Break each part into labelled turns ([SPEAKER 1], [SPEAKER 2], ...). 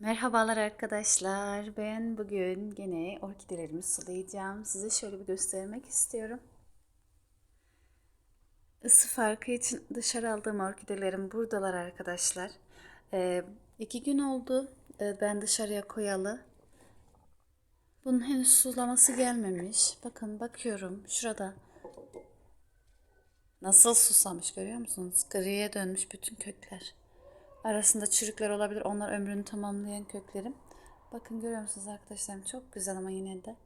[SPEAKER 1] Merhabalar arkadaşlar. Ben bugün gene orkidelerimi sulayacağım. Size şöyle bir göstermek istiyorum. Isı farkı için dışarı aldığım orkidelerim buradalar arkadaşlar. Ee, iki gün oldu ee, ben dışarıya koyalı. Bunun henüz sulaması gelmemiş. Bakın bakıyorum şurada. Nasıl susamış görüyor musunuz? Griye dönmüş bütün kökler. Arasında çürükler olabilir. Onlar ömrünü tamamlayan köklerim. Bakın görüyor musunuz arkadaşlarım? Çok güzel ama yine de.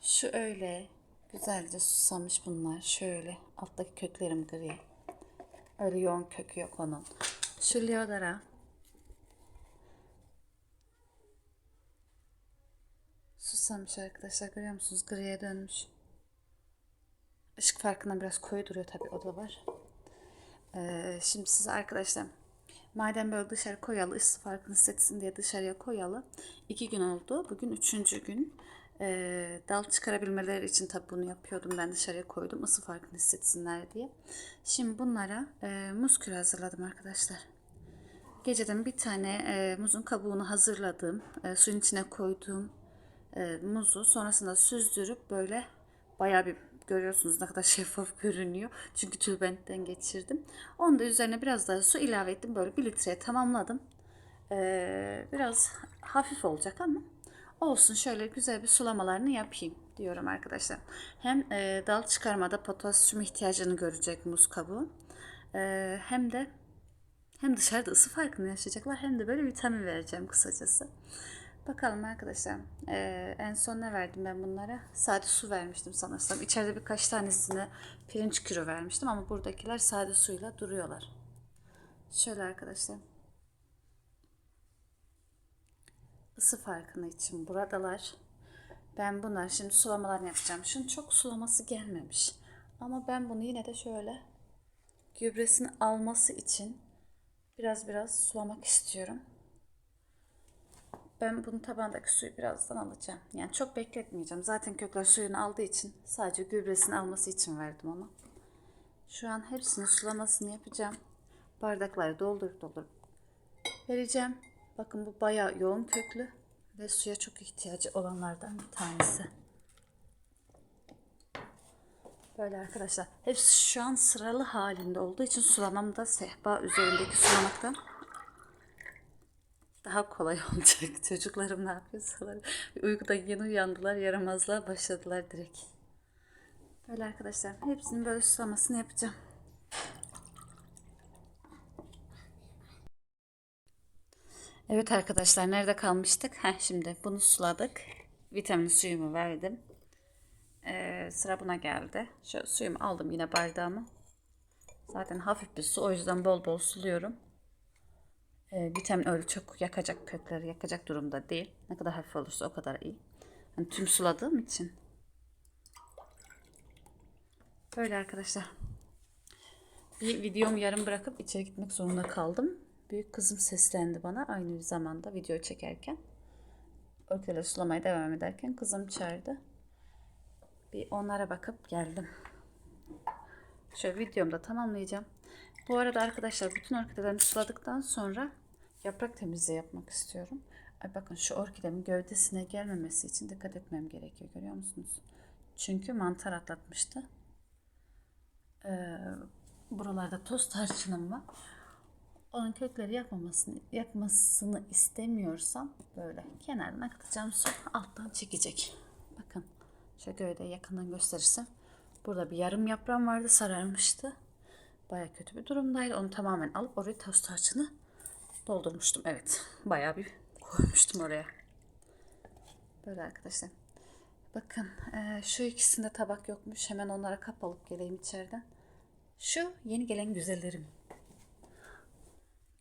[SPEAKER 1] Şu öyle güzelce susamış bunlar. Şöyle alttaki köklerim gri. Öyle yoğun kökü yok onun. Şu Leodara. Susamış arkadaşlar görüyor musunuz? Griye dönmüş. Işık farkından biraz koyu duruyor tabii o da var. Ee, şimdi size arkadaşlar madem böyle dışarı koyalı ısı farkını hissetsin diye dışarıya koyalı iki gün oldu. Bugün üçüncü gün. Ee, dal çıkarabilmeleri için tabi bunu yapıyordum. Ben dışarıya koydum ısı farkını hissetsinler diye. Şimdi bunlara e, muz kürü hazırladım arkadaşlar. Geceden bir tane e, muzun kabuğunu hazırladım. E, suyun içine koyduğum e, muzu sonrasında süzdürüp böyle bayağı bir görüyorsunuz ne kadar şeffaf görünüyor. Çünkü tülbentten geçirdim. Onu da üzerine biraz daha su ilave ettim. Böyle bir litreye tamamladım. Ee, biraz hafif olacak ama olsun şöyle güzel bir sulamalarını yapayım diyorum arkadaşlar. Hem e, dal çıkarmada potasyum ihtiyacını görecek muz kabuğu. E, hem de hem dışarıda ısı farkını yaşayacaklar hem de böyle vitamin vereceğim kısacası. Bakalım arkadaşlar. Ee, en son ne verdim ben bunlara? Sade su vermiştim sanırsam. İçeride birkaç tanesine pirinç kürü vermiştim ama buradakiler sade suyla duruyorlar. Şöyle arkadaşlar. Isı farkını için buradalar. Ben bunlar şimdi sulamalarını yapacağım. Şunun çok sulaması gelmemiş. Ama ben bunu yine de şöyle gübresini alması için biraz biraz sulamak istiyorum. Ben bunu tabandaki suyu birazdan alacağım. Yani çok bekletmeyeceğim. Zaten kökler suyunu aldığı için sadece gübresini alması için verdim onu. Şu an hepsini sulamasını yapacağım. Bardakları doldurup doldurup vereceğim. Bakın bu bayağı yoğun köklü ve suya çok ihtiyacı olanlardan bir tanesi. Böyle arkadaşlar. Hepsi şu an sıralı halinde olduğu için sulamam da sehpa üzerindeki sulamaktan daha kolay olacak. Çocuklarım ne yapıyorsalar. Uykuda yeni uyandılar, yaramazlığa başladılar direkt. Böyle arkadaşlar. Hepsinin böyle sulamasını yapacağım. Evet arkadaşlar nerede kalmıştık? Heh, şimdi bunu suladık. Vitamin suyumu verdim. Ee, sıra buna geldi. Şu suyumu aldım yine bardağıma. Zaten hafif bir su o yüzden bol bol suluyorum. Ee, vitamin öyle çok yakacak kökleri yakacak durumda değil. Ne kadar hafif olursa o kadar iyi. Yani tüm suladığım için. Böyle arkadaşlar. Bir videomu yarım bırakıp içeri gitmek zorunda kaldım. Büyük kızım seslendi bana aynı zamanda video çekerken. Orkideleri sulamaya devam ederken kızım çağırdı. Bir onlara bakıp geldim. Şöyle videomu da tamamlayacağım. Bu arada arkadaşlar bütün orkidelerimi suladıktan sonra yaprak temizliği yapmak istiyorum. Ay bakın şu orkidemin gövdesine gelmemesi için dikkat etmem gerekiyor. Görüyor musunuz? Çünkü mantar atlatmıştı. Ee, buralarda toz tarçınım var. Onun kökleri yapmamasını, yapmasını istemiyorsam böyle kenarına katacağım su alttan çekecek. Bakın şöyle gövdeyi yakından gösterirsem. Burada bir yarım yaprağım vardı sararmıştı. Baya kötü bir durumdaydı. Onu tamamen alıp oraya toz tarçını doldurmuştum. Evet. Bayağı bir koymuştum oraya. Böyle arkadaşlar. Bakın e, şu ikisinde tabak yokmuş. Hemen onlara kap alıp geleyim içeriden. Şu yeni gelen güzellerim.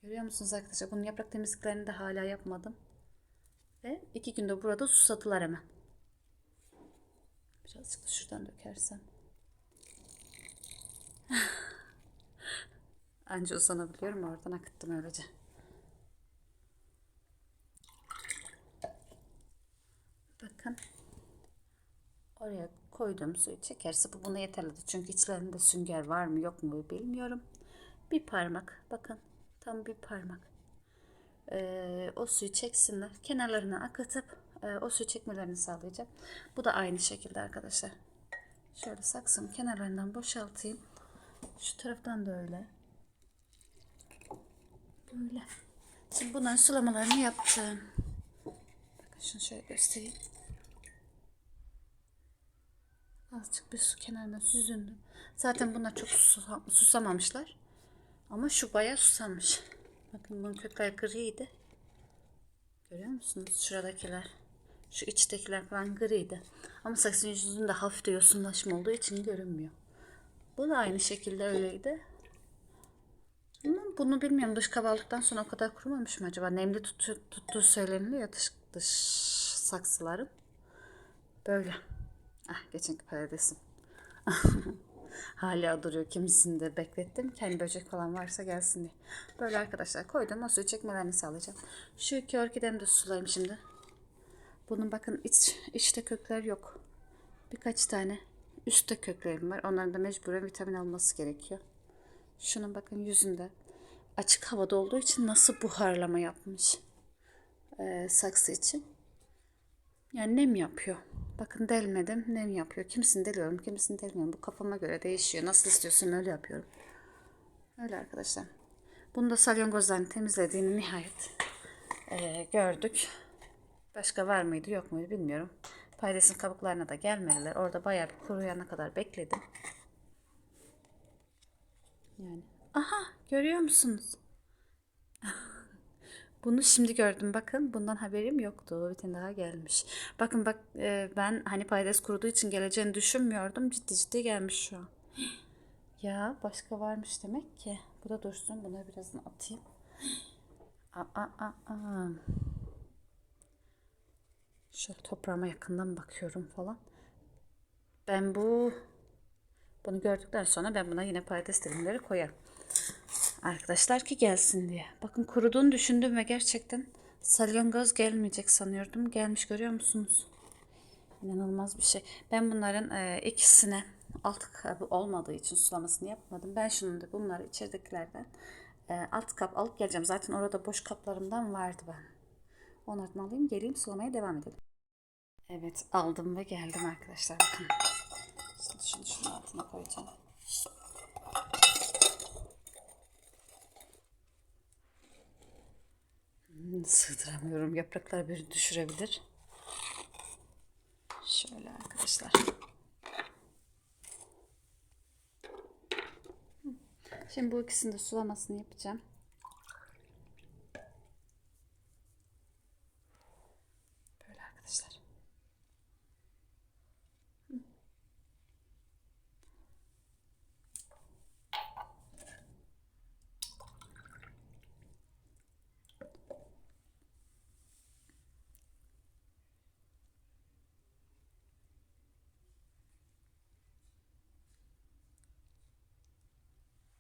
[SPEAKER 1] Görüyor musunuz arkadaşlar? Bunun yaprak temizliklerini de hala yapmadım. Ve iki günde burada susadılar hemen. Birazcık da şuradan dökersem. Anca uzanabiliyorum. Oradan akıttım öylece. Bakın. Oraya koyduğum suyu çekerse bu buna yeterlidir. Çünkü içlerinde sünger var mı yok mu bilmiyorum. Bir parmak. Bakın. Tam bir parmak. e, o suyu çeksinler. Kenarlarına akıtıp e, o suyu çekmelerini sağlayacağım. Bu da aynı şekilde arkadaşlar. Şöyle saksım kenarlarından boşaltayım. Şu taraftan da öyle. Böyle. Şimdi bunların sulamalarını yaptım. Bakın şunu şöyle göstereyim. Azıcık bir su kenarına süzüldü. Zaten bunlar çok susam- susamamışlar. Ama şu bayağı susamış. Bakın bunun kökler griydi. Görüyor musunuz? Şuradakiler. Şu içtekiler falan griydi. Ama saksının yüzünde hafif de yosunlaşma olduğu için görünmüyor. Bu da aynı şekilde öyleydi. Bunu bilmiyorum. Dış kabardıktan sonra o kadar kurumamış mı acaba? Nemli tutu, tuttuğu söyleniliyor dış, dış saksıların. Böyle. Ah geçenki patatesim. Hala duruyor. Kimisini de beklettim. Kendi böcek falan varsa gelsin diye. Böyle arkadaşlar koydum. O suyu çekmelerini sağlayacağım. Şu iki orkidemi de sulayayım şimdi. Bunun bakın iç, içte kökler yok. Birkaç tane üstte köklerim var. Onların da mecburen vitamin alması gerekiyor. Şunun bakın yüzünde açık havada olduğu için nasıl buharlama yapmış. Ee, saksı için. Yani nem yapıyor. Bakın delmedim nem yapıyor. Kimisini deliyorum kimisini delmiyorum. Bu kafama göre değişiyor. Nasıl istiyorsam öyle yapıyorum. Öyle arkadaşlar. Bunu da salyangozdan temizlediğini nihayet ee, gördük. Başka var mıydı yok muydu bilmiyorum. Paydaşın kabuklarına da gelmediler. Orada bayağı bir kuruyana kadar bekledim. Yani. Aha görüyor musunuz? Bunu şimdi gördüm bakın. Bundan haberim yoktu. Bir tane daha gelmiş. Bakın bak e, ben hani paydas kuruduğu için geleceğini düşünmüyordum. Ciddi ciddi gelmiş şu an. Ya başka varmış demek ki. Bu da dursun. Buna birazını atayım. Aa, aa, aa. Şöyle toprağıma yakından bakıyorum falan. Ben bu bunu gördükten sonra ben buna yine patates dilimleri koyarım. Arkadaşlar ki gelsin diye. Bakın kuruduğunu düşündüm ve gerçekten salyangoz gelmeyecek sanıyordum. Gelmiş görüyor musunuz? İnanılmaz bir şey. Ben bunların e, ikisine alt kabı olmadığı için sulamasını yapmadım. Ben şunun da bunları içeridekilerden e, alt kap alıp geleceğim. Zaten orada boş kaplarımdan vardı ben. Onlardan alayım geleyim sulamaya devam edelim. Evet aldım ve geldim arkadaşlar bakın. Şimdi şunu şunun altına koyacağım. Sığdıramıyorum. Yapraklar biri düşürebilir. Şöyle arkadaşlar. Şimdi bu ikisini de sulamasını yapacağım. Böyle arkadaşlar.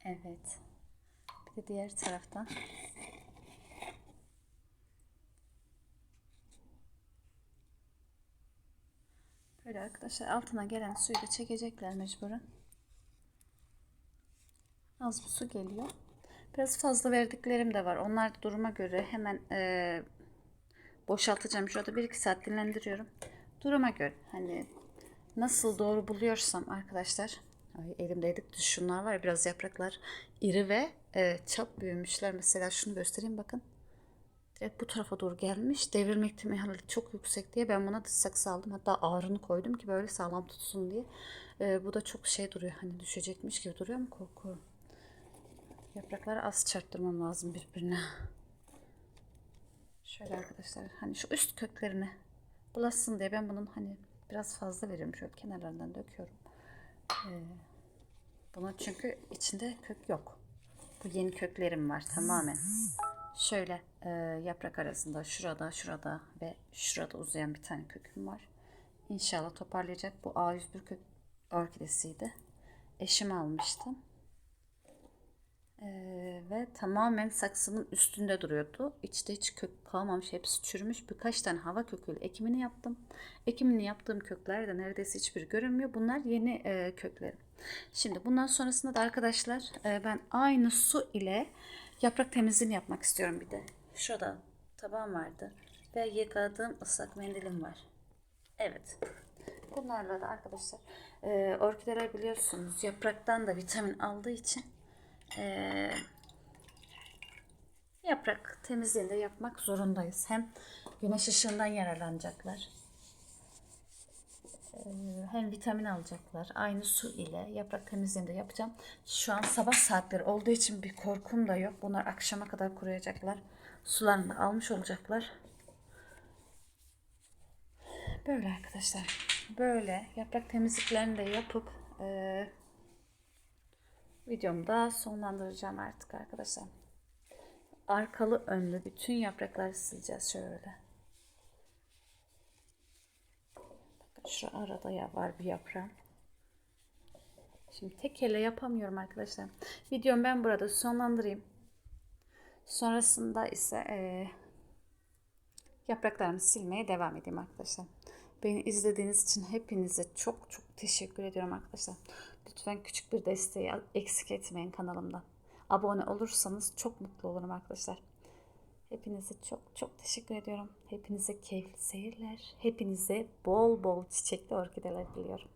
[SPEAKER 1] Evet. Bir de diğer taraftan. Böyle arkadaşlar altına gelen suyu da çekecekler mecburen. Az bir su geliyor. Biraz fazla verdiklerim de var. Onlar duruma göre hemen e, boşaltacağım. Şurada 1-2 saat dinlendiriyorum. Duruma göre hani nasıl doğru buluyorsam arkadaşlar. Ay elimde yedik şunlar var biraz yapraklar iri ve e, çap büyümüşler. Mesela şunu göstereyim bakın. Direkt bu tarafa doğru gelmiş. Devrilme ihtimali çok yüksek diye ben buna dış saksı aldım. Hatta ağrını koydum ki böyle sağlam tutsun diye. E, bu da çok şey duruyor. Hani düşecekmiş gibi duruyor mu korkuyorum. Yaprakları az çarptırmam lazım birbirine. Şöyle arkadaşlar hani şu üst köklerine bulaşsın diye ben bunun hani biraz fazla veriyorum. Şöyle kenarlarından döküyorum. Ee, çünkü içinde kök yok. Bu yeni köklerim var tamamen. Şöyle e, yaprak arasında şurada şurada ve şurada uzayan bir tane köküm var. İnşallah toparlayacak. Bu A101 kök orkidesiydi. Eşim almıştım. Ee, ve tamamen saksının üstünde duruyordu. İçte hiç kök kalmamış. Hepsi çürümüş. Birkaç tane hava köküyle ekimini yaptım. Ekimini yaptığım kökler de neredeyse hiçbir görünmüyor. Bunlar yeni e, köklerim. Şimdi bundan sonrasında da arkadaşlar e, ben aynı su ile yaprak temizliğini yapmak istiyorum bir de. Şurada tabağım vardı. Ve yıkadığım ıslak mendilim var. Evet. Bunlarla da arkadaşlar e, orkideler biliyorsunuz yapraktan da vitamin aldığı için e, yaprak temizliğini de yapmak zorundayız. Hem güneş ışığından yararlanacaklar. E, hem vitamin alacaklar. Aynı su ile yaprak temizliğini de yapacağım. Şu an sabah saatleri olduğu için bir korkum da yok. Bunlar akşama kadar kuruyacaklar. Sularını almış olacaklar. Böyle arkadaşlar. Böyle yaprak temizliklerini de yapıp e, videomu da sonlandıracağım artık arkadaşlar. Arkalı önlü bütün yaprakları sileceğiz şöyle. Bakın şu arada ya var bir yaprağım. Şimdi tek elle yapamıyorum arkadaşlar. Videomu ben burada sonlandırayım. Sonrasında ise e, yapraklarımı silmeye devam edeyim arkadaşlar. Beni izlediğiniz için hepinize çok çok teşekkür ediyorum arkadaşlar. Lütfen küçük bir desteği eksik etmeyin kanalımdan. Abone olursanız çok mutlu olurum arkadaşlar. Hepinize çok çok teşekkür ediyorum. Hepinize keyifli seyirler. Hepinize bol bol çiçekli orkideler diliyorum.